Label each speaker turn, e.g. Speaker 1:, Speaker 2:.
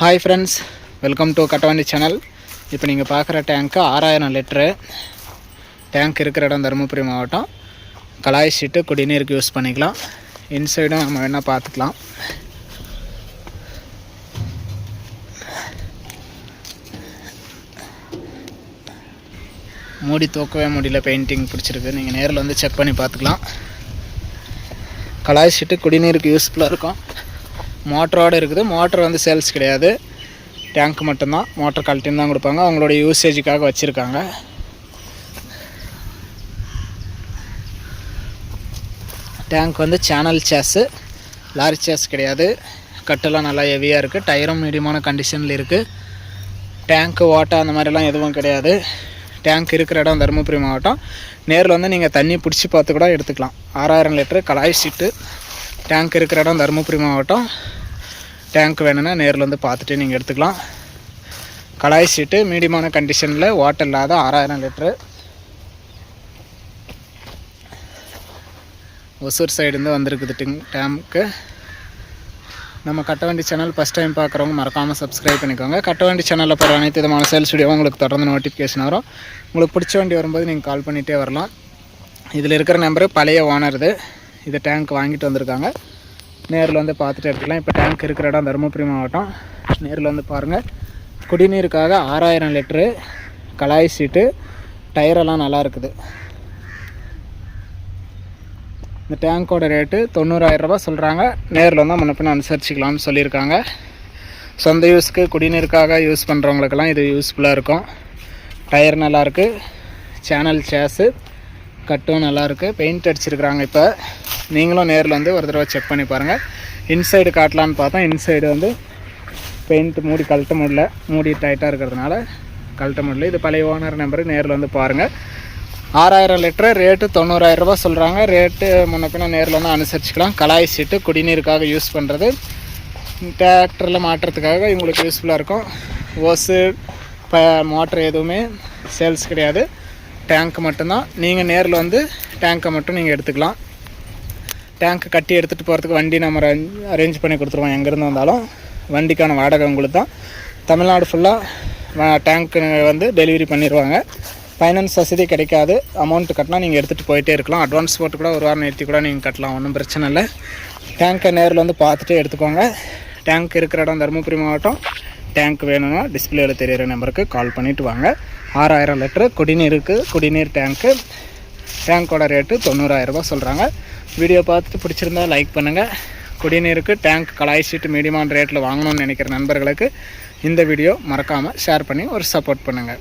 Speaker 1: Hi friends welcome to Kattavandi channel இப்போ நீங்கள் பார்க்குற டேங்க்கு ஆறாயிரம் லிட்ரு டேங்க் இருக்கிற இடம் தருமபுரி மாவட்டம். கலாய் ஷீட்டு குடிநீருக்கு யூஸ் பண்ணிக்கலாம். இன்சைடும் நம்ம வேணால் பார்த்துக்கலாம். மூடி தூக்கவே முடியல பெயிண்டிங் பிடிச்சிருக்கு. நீங்கள் நேரில் வந்து செக் பண்ணி பார்த்துக்கலாம். கலாய் ஷீட்டு குடிநீருக்கு யூஸ்ஃபுல்லாக இருக்கும். மோட்டரோடு இருக்குது. மோட்டர் வந்து சேல்ஸ் கிடையாது. டேங்க் மட்டும்தான். மோட்டர் கழட்டின்னு தான் கொடுப்பாங்க. அவங்களோட யூசேஜுக்காக வச்சுருக்காங்க. டேங்க் வந்து சேனல் சேஸு லாரி சேஸ் கிடையாது. கட்டெல்லாம் நல்லா ஹெவியாக இருக்குது டயரும் மீடியமான கண்டிஷனில் இருக்குது டேங்க்கு ஓட்டை அந்த மாதிரிலாம் எதுவும் கிடையாது. டேங்க் இருக்கிற இடம் தருமபுரி மாவட்டம். நேரில் வந்து நீங்கள் தண்ணி பிடிச்சி பார்த்து கூட எடுத்துக்கலாம். ஆறாயிரம் லிட்டரு கலாய் சீட்டு. டேங்க் இருக்கிற இடம் தருமபுரி மாவட்டம். டேங்க் வேணும்னா நேரில் வந்து பார்த்துட்டு நீங்கள் எடுத்துக்கலாம். கலாய் சீட்டு மீடியமான கண்டிஷனில் வாட்டர் இல்லாத ஆறாயிரம் லிட்ரு ஒசூர் சைடுந்து வந்திருக்குது டிங் டேங்க்கு நம்ம கட்டவண்டி சேனல் ஃபஸ்ட் டைம் பார்க்குறவங்க மறக்காமல் சப்ஸ்கிரைப் பண்ணிக்கோங்க. கட்டவண்டி சேனலில் போகிற அனைத்து விதமான சேல்ஸ் வீடியோ உங்களுக்கு தொடர்ந்து நோட்டிஃபிகேஷன் வரும். உங்களுக்கு பிடிச்ச வண்டி வரும்போது நீங்கள் கால் பண்ணிகிட்டே வரலாம். இதில் இருக்கிற நம்பரு பழைய ஓனர் இது. டேங்க் வாங்கிட்டு வந்திருக்காங்க. நேரில் வந்து பார்த்துட்டு எடுத்துக்கலாம். இப்போ டேங்க் இருக்கிற இடம் தருமபுரி மாவட்டம். நேரில் வந்து பாருங்கள் குடிநீருக்காக ஆறாயிரம் லிட்ரு கலாய் சீட்டு டயரெல்லாம் நல்லா இருக்குது. இந்த டேங்க்கோட ரேட்டு தொண்ணூறாயிரரூபா சொல்கிறாங்க நேரில் வந்தால் முன்ன பின்ன அனுசரிச்சிக்கலாம்னு சொல்லியிருக்காங்க. சொந்த யூஸ்க்கு குடிநீருக்காக யூஸ் பண்ணுறவங்களுக்கெல்லாம் இது யூஸ்ஃபுல்லாக இருக்கும். டயர் நல்லாயிருக்கு சேனல் சேஸு கட்டும் நல்லாயிருக்கு. பெயிண்ட் அடிச்சிருக்கிறாங்க இப்போ. நீங்களும் நேரில் வந்து ஒரு தடவை செக் பண்ணி பாருங்கள் இன்சைடு காட்டலான்னு பார்த்தா இன்சைடு வந்து பெயிண்ட் மூடி கழட்ட முடியல. மூடி டைட்டாக இருக்கிறதுனால கழட்ட முடியல. இது பழைய ஓனர் நம்பரு நேரில் வந்து பாருங்கள் ஆறாயிரம் லிட்டரு ரேட்டு தொண்ணூறாயிரரூபா சொல்கிறாங்க ரேட்டு முன்ன பின்ன நேரில் வந்து அனுசரிச்சுக்கலாம். கலாய் சீட்டு குடிநீருக்காக யூஸ் பண்ணுறது டிராக்டரில் மாட்டுறதுக்காக இவங்களுக்கு யூஸ்ஃபுல்லாக இருக்கும். ஓஸு இப்போ மோட்ரு எதுவுமே சேல்ஸ் கிடையாது. டேங்க் மட்டும்தான். நீங்கள் நேரில் வந்து டேங்க்கை மட்டும் நீங்கள் எடுத்துக்கலாம். டேங்க்கை கட்டி எடுத்துகிட்டு போகிறதுக்கு வண்டி நம்ம அரேஞ்ச் பண்ணி கொடுத்துருவோம். எங்கேருந்து வந்தாலும் வண்டிக்கான வாடகை உங்களுக்கு தான். தமிழ்நாடு ஃபுல்லாக டேங்க்கு வந்து டெலிவரி பண்ணிடுவாங்க ஃபைனான்ஸ் வசதி கிடைக்காது. அமௌண்ட் கட்டினா நீங்கள் எடுத்துகிட்டு போயிட்டே இருக்கலாம். அட்வான்ஸ் போட்டு கூட ஒரு வாரம் நிறுத்தி கூட நீங்கள் கட்டலாம். ஒன்றும் பிரச்சனை இல்லை. டேங்க்கை நேரில் வந்து பார்த்துட்டு எடுத்துக்கோங்க. டேங்க் இருக்கிற இடம் தருமபுரி மாவட்டம். டேங்க் வேணும்னா டிஸ்பிளேயில் தெரியிற நம்பருக்கு கால் பண்ணிவிட்டு வாங்க. ஆறாயிரம் லிட்டரு குடிநீருக்கு குடிநீர் டேங்க்கு டேங்க்கோட ரேட்டு தொண்ணூறாயிரரூபா சொல்கிறாங்க வீடியோ பார்த்துட்டு பிடிச்சிருந்தா லைக் பண்ணுங்கள் குடிநீருக்கு டேங்க் கலாய் சீட்டு மீடியமான ரேட்டில் வாங்கணும்னு நினைக்கிற நண்பர்களுக்கு இந்த வீடியோ மறக்காமல் ஷேர் பண்ணி ஒரு சப்போர்ட் பண்ணுங்கள்